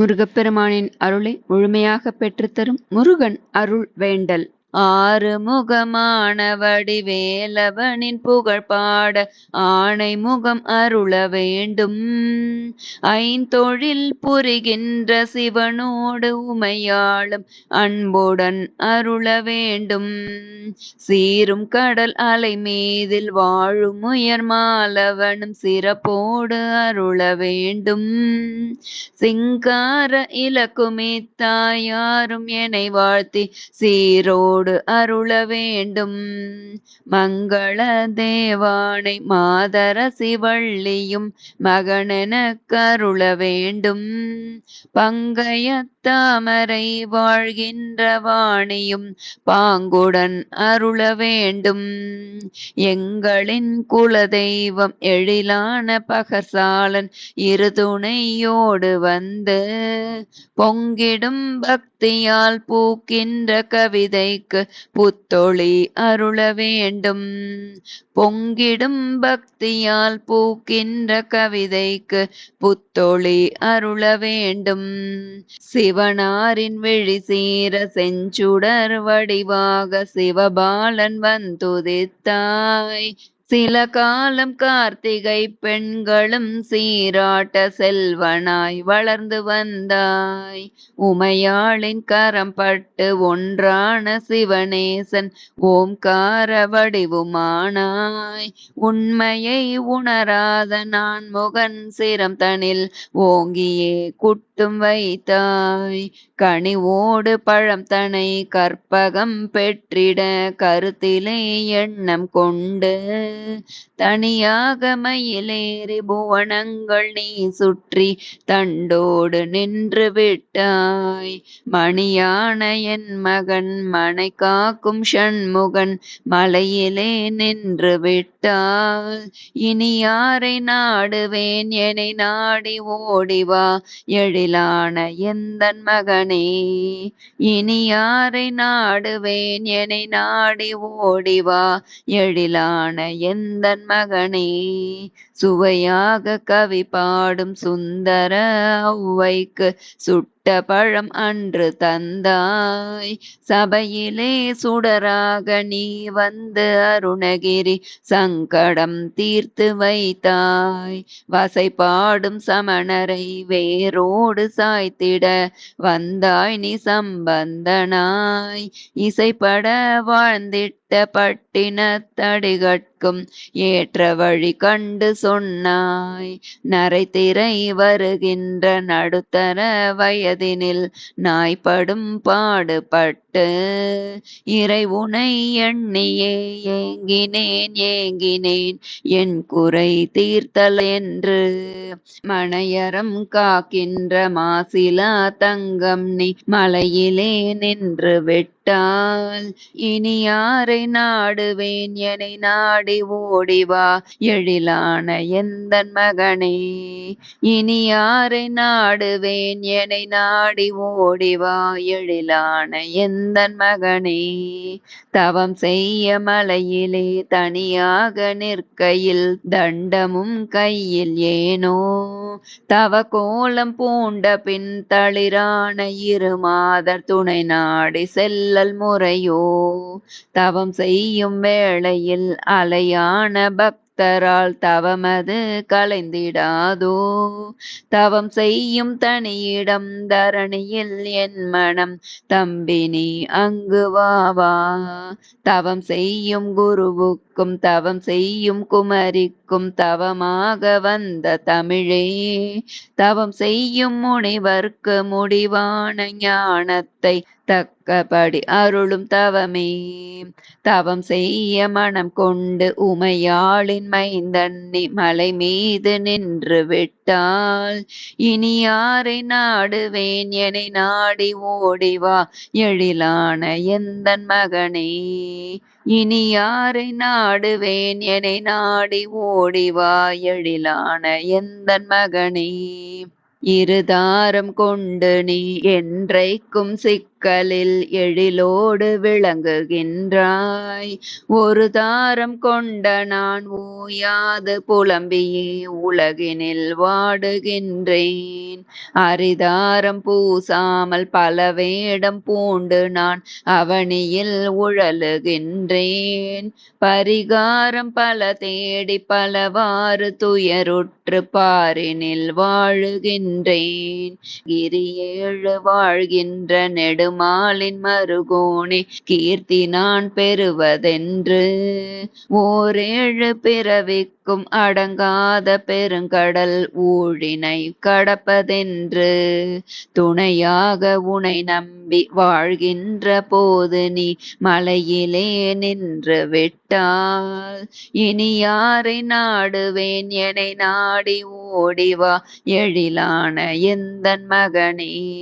முருகப்பெருமானின் அருளை முழுமையாகப் பெற்றுத்தரும் முருகன் அருள் வேண்டல். ஆறுமுகமான வடிவேலவனின் புகழ் பாட ஆணை முகம் அருள வேண்டும். ஐந்தொழில் புரிகின்ற சிவனோடு உமையாளும் அன்புடன் அருள வேண்டும். சீரும் கடல் அலை மீதில் வாழும் உயர் மாலவனும் சிறப்போடு அருள வேண்டும். சிங்கார இலக்குமித்தாயாரும் என்னை வாழ்த்தி சீரோடு அருள வேண்டும். மங்கள தேவானை மாதர சிவள்ளியும் மகனென கருள வேண்டும். பங்கையத்தாமரை வாழ்கின்ற வாணியும் பாங்குடன் அருள வேண்டும். எங்களின் குலதெய்வம் எழிலான பகசாலன் இருதுணையோடு வந்து பொங்கிடும் புத்தியால் பூக்கின்ற கவிதைக்கு புத்தொளி அருள வேண்டும். பொங்கிடும் பக்தியால் பூக்கின்ற கவிதைக்கு புத்தொளி அருள வேண்டும். சிவனாரின் விழி சீர செஞ்சுடர் வடிவாக சிவபாலன் வந்துதித்தாய். சில காலம் கார்த்திகை பெண்களும் சீராட்ட செல்வனாய் வளர்ந்து வந்தாய். உமையாளின் கரம் பட்டு ஒன்றான சிவனேசன் ஓம்கார வடிவுமானாய். உண்மையை உணராத நான் முகன் சிரம் தனில் ஓங்கியே குட்டும் வைத்தாய். கனிவோடு பழம் தனை கற்பகம் பெற்றிட கருத்திலே எண்ணம் கொண்டு தனியாக மயிலேறி புவனங்கள் நீ சுற்றி தண்டோடு நின்று விட்டாய். மணியான என் மகன் மனை காக்கும் ஷண்முகன் மலையிலே நின்று விட்டால் இனி யாரை நாடுவேன்? என்னை நாடி ஓடிவா எழிலான எந்தன் மகன் இனி யாரை நாடுவேன்? என்னை நாடி ஓடிவா எழிலான எந்தன் மகனே? சுவையாக கவி பாடும் சுந்தர ஒளவைக்கு சுட்ட பழம் அன்று தந்தாய். சபையிலே சுடராக நீ வந்து அருணகிரி சங்கடம் தீர்த்து வைத்தாய். வசை பாடும் சமணரை வேரோடு சாய்த்திட வந்தாய் நீ சம்பந்தனாய். இசைப்பட வாழ்ந்திட்ட பட்டினத்தடிகட்கும் ஏற்ற வழி கண்டு சொன்னாய். நரைத்திரை வருகின்ற நடுத்தர வயதினில் நாய்ப்படும் பாடுபட்டு இறை எண்ணியே ஏங்கினேன் ஏங்கினேன். என் குறை தீர்த்தல் என்று மணையரம் காக்கின்ற மாசிலா தங்கம் நீ மலையிலே நின்று விட்டால் இனி யாரை நாடுவேன்? என்னை நாடி ஓடிவா எழிலான எந்தன் மகனே? இனி யாரை நாடுவேன்? என்னை நாடி ஓடிவா எழிலான எந்தன் மகனே? தவம் செய்ய மலையிலே தனியாக நிற்கையில் தண்டமும் கையில் ஏனோ? தவ கோலம் பூண்ட பின் தளிரான இரு மாதர் துணை நாடி செல்ல செல்லல் முறையோ தவம் செய்யும் வேளையில் அலையான பக்தரால் தவமது கலைந்திடாதோ. தவம் செய்யும் தனியிடம் தரணியில் என் மனம் தம்பினி அங்கு வாவா தவம் செய்யும் குருவுக்கும் தவம் செய்யும் குமரிக்கும் தவமாக வந்த தமிழே தவம் செய்யும் முனிவர்க்கு முடிவான ஞானத்தை தக்கபடி அருளும் தவமே. தவம் செய்ய மனம் கொண்டு உமையாளின் மைந்தன்னி மலை மீது நின்று விட்டால் இனி யாரை நாடுவேன் என்னை நாடி ஓடிவா எழிலான எந்தன் மகனே. இனி யாரை நாடுவேன்? என்னை நாடி ஓடி வாயழிலான எந்தன் மகனே? இருதாரம் கொண்டு நீ என்றைக்கும் சிக்க மக்களில் எழிலோடு விளங்குகின்றாய். ஒரு தாரம் கொண்ட நான் ஓயாது புலம்பியே உலகினில் வாடுகின்றேன். அரிதாரம் பூசாமல் பல வேடம் பூண்டு நான் அவனியில் உழலுகின்றேன். பரிகாரம் பல தேடி பலவாறு துயருற்று பாரினில் வாழுகின்றேன். கிரியேழு வாழ்கின்ற நெடு நெடுமாலின் மறுகோணி கீர்த்தி நான் பெறுவதென்று. ஓரேழு பிறவிக்கும் அடங்காத பெருங்கடல் ஊழினை கடப்பதென்று. துணையாக உனை நம்பி வாழ்கின்ற போது நீ மலையிலே நின்று விட்டால். இனி யாரை நாடுவேன்? என்னை நாடி ஓடிவா எழிலான எந்தன் மகனே.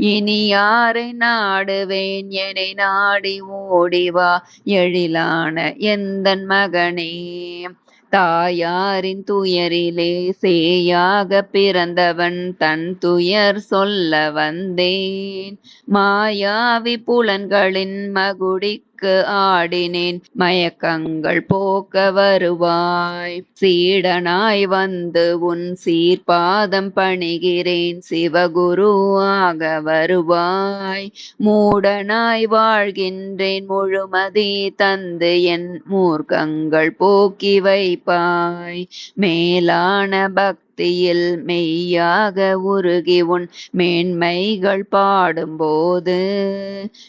இனி யாரை நாடுவேன்? என்னை நாடி ஓடிவா எழிலான எந்தன் மகனே. தாயாரின் துயரிலே சேயாக பிறந்தவன் தன் துயர் சொல்ல வந்தேன். மாயாவி புலன்களின் மகுடி மயக்கு ஆடினேன். மயக்கங்கள் போக்க வருவாய். சீடனாய் வந்து உன் சீர்பாதம் பணிகிறேன். சிவகுரு ஆக வருவாய். மூடனாய் வாழ்கின்றேன். முழுமதி தந்து என் மூர்க்கங்கள் போக்கி வைப்பாய். மேலான பக்தியில் மெய்யாக உருகி உன் மேன்மைகள் பாடும்போது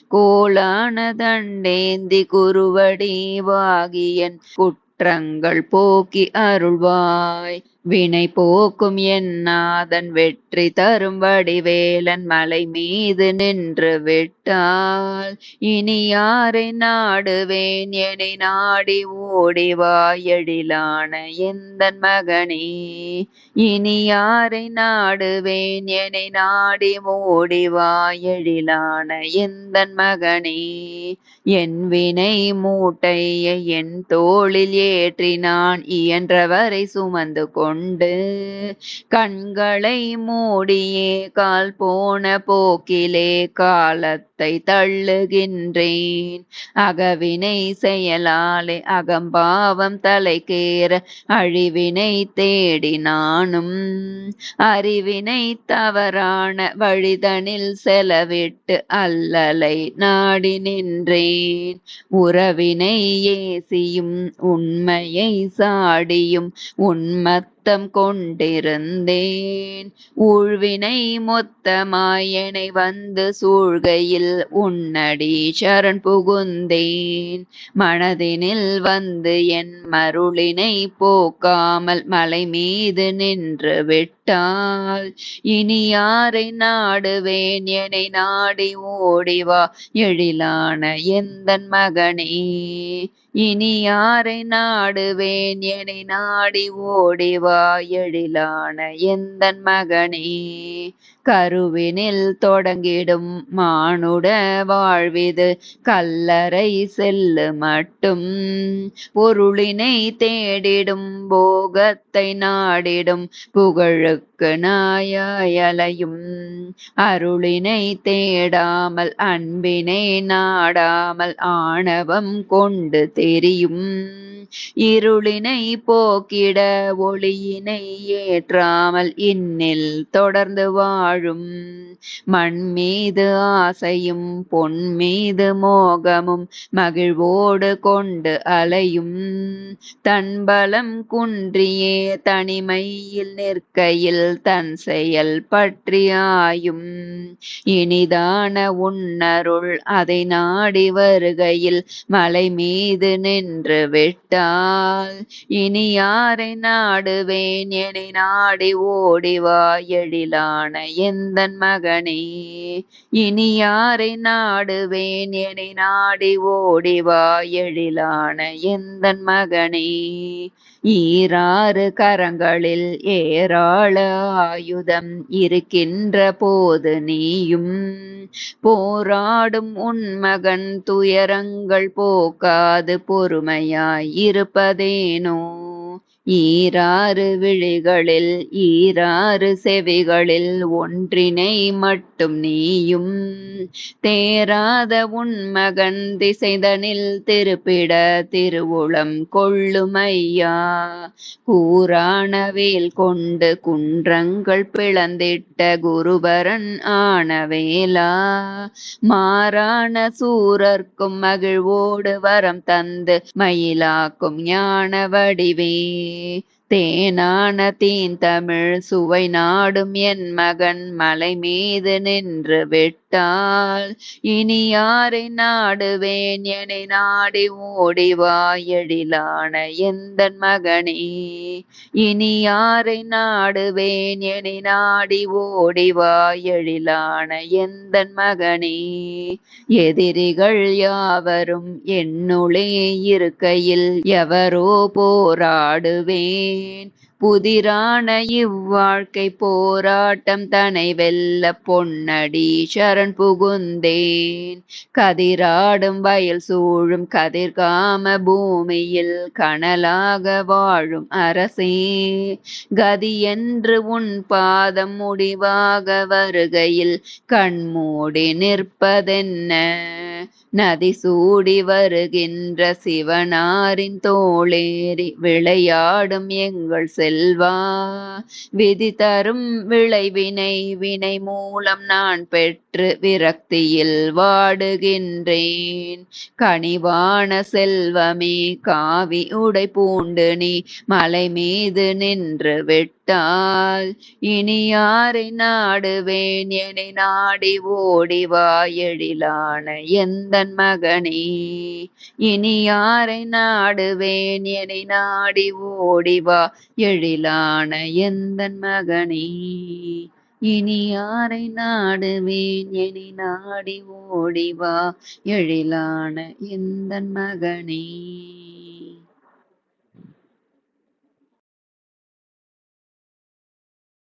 கோலான தண்டேந்தி குருவடி வாகியன் குற்றங்கள் போக்கி அருள்வாய். வினை போக்கும் என்னாதன் வெற்றி தரும் வடிவேலன் மலை மீது நின்று விட்டால் இனி யாரை நாடுவேன்? எனை நாடி ஓடி வாயடிலான எந்தன் மகனே. இனி யாரை நாடுவேன்? எனை நாடி ஓடி எழிலான எந்தன் மகனே. என் வினை மூட்டையை என் தோளில் ஏற்றி நான் இயன்றவரை சுமந்து கொண்டு கண்களை மூடியே கால் போன போக்கிலே காலத்தை தள்ளுகின்றேன். அகவினை செயலாலே அகம்பாவம் தலைக்கேற அழிவினை தேடி நானும் அறிவினை தவறான வழிதனில் செலவிட்டு அல்லலை நாடி நின்றேன். உறவினை ஏசியும் உண்மையை சாடியும் உன்மத்தம் கொண்டிருந்தேன். ஊழ்வினை மொத்தமாயனை வந்து சூழ்கையில் உன்னடி சரண் புகுந்தேன். மனதினில் வந்து என் மருளினை போக்காமல் மலை மீது நின்று விட்டால். இனி யாரை நாடுவேன்? எனை நாடி ஓடிவா எழிலான எந்தன் மகனே? இனி யாரை நாடுவேன்? என்னை நாடி ஓடி எழிலான எந்தன் மகனே? கருவினில் தொடங்கிடும் மானுட வாழ்விது கல்லறை செல்லு மட்டும். பொருளினை தேடிடும் போகத்தை நாடிடும் புகழுக்கு நாயலையும் அருளினை தேடாமல் அன்பினை நாடாமல் ஆணவம் கொண்டு தெரியும். இருளினை போக்கிட ஒளியினை ஏற்றாமல் இன்னில் தொடர்ந்து வாழும். மண் மீது ஆசையும் பொன் மீது மோகமும் மகிழ்வோடு கொண்டு அலையும். தன் பலம் குன்றியே தனிமையில் நிற்கையில் தன் செயல் பற்றியாயும் இனிதான உன்னருள் அதை நாடி வருகையில் மலை மீது நின்று விட்டால் இனி யாரை நாடுவேன்? எனை நாடி ஓடிவா எழிலான எந்தன் மகனே? இனி யாரை நாடுவேன்? எனை நாடி ஓடிவா எழிலான எந்தன் மகனே? ஈராறு கரங்களில் ஏராள ஆயுதம் இருக்கின்ற போது நீயும் போராடும் உன் மகன் துயரங்கள் போக்காது பொறுமையாய் இருப்பதேனோ? ஈராறு விழிகளில் ஈராறு செவிகளில் ஒன்றினை மட்டும் நீயும். தேராத உன் மகன் திசைதனில் திருப்பிட திருவுளம் கொள்ளுமையா? கூறானவேல் கொண்டு குன்றங்கள் பிளந்திட்ட குருபரன் ஆனவேலா? மாறான சூரர்க்கும் மகிழ்வோடு வரம் தந்து மயிலாக்கும் ஞான வடிவே the தேனான தீன் தமிழ் சுவை நாடும் என் மகன் மலை மீது நின்று விட்டால். இனி யாரை நாடுவேன்? என நாடி ஓடிவா எழிலான எந்த மகனே. இனி யாரை நாடுவேன்? என நாடி ஓடிவா எழிலான எந்த மகனே. எதிரிகள் யாவரும் என்னுளே இருக்கையில் எவரோ போராடுவேன். புதிரான இவ்வாழ்க்கை போராட்டம் தனை வெல்ல பொன்னடி சரண் புகுந்தேன். கதிராடும் வயல் சூழும் கதிர்காம பூமியில் கனலாக வாழும் அரசே கதி என்று உன் பாதம் முடிவாக வருகையில் கண்மூடி நிற்பதென்ன? நதி சூடி வருகின்ற சிவனாரின் தோளேறி விளையாடும் எங்கள் செல்வா. விதி தரும் விளைவினை வினை மூலம் நான் பெற்று விரக்தியில் வாடுகின்றேன். கனிவான செல்வமே காவி உடை பூண்டு நீ மலை மீது நின்று விட்டால் இனி யாரை நாடுவேன்? என நாடி ஓடிவா எழிலான எந்தன் மகனே இனி யாரை நாடுவேன்? என நாடி ஓடிவா எழிலான எந்தன் மகனே இனி யாரை நாடுவேன்? என நாடி ஓடிவா எழிலான எந்தன் மகனே.